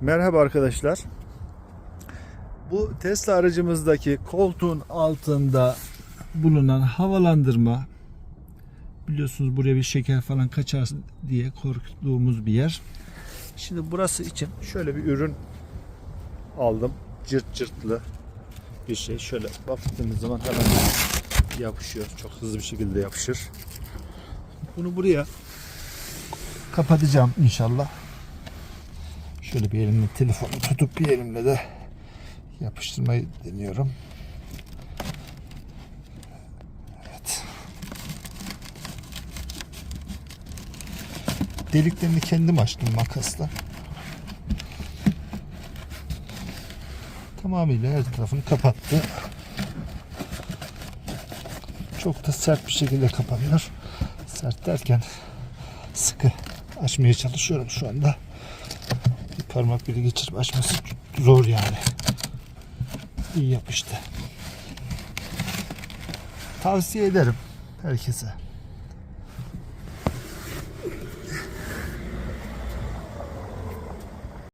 Merhaba arkadaşlar. Bu Tesla aracımızdaki koltuğun altında bulunan havalandırma biliyorsunuz buraya bir şeker falan kaçar diye korktuğumuz bir yer. Şimdi burası için şöyle bir ürün aldım. Cırt cırtlı bir şey. Şöyle baktığınız zaman hemen yapışıyor. Çok hızlı bir şekilde yapışır. Bunu buraya kapatacağım inşallah. Şöyle bir elimle telefonu tutup bir elimle de yapıştırmayı deniyorum. Evet. Deliklerini kendim açtım makasla. Tamamıyla her tarafını kapattı. Çok da sert bir şekilde kapanıyor. Sert derken sıkı açmaya çalışıyorum şu anda. Parmak bile geçirip açması zor yani. İyi yapıştı. Tavsiye ederim herkese.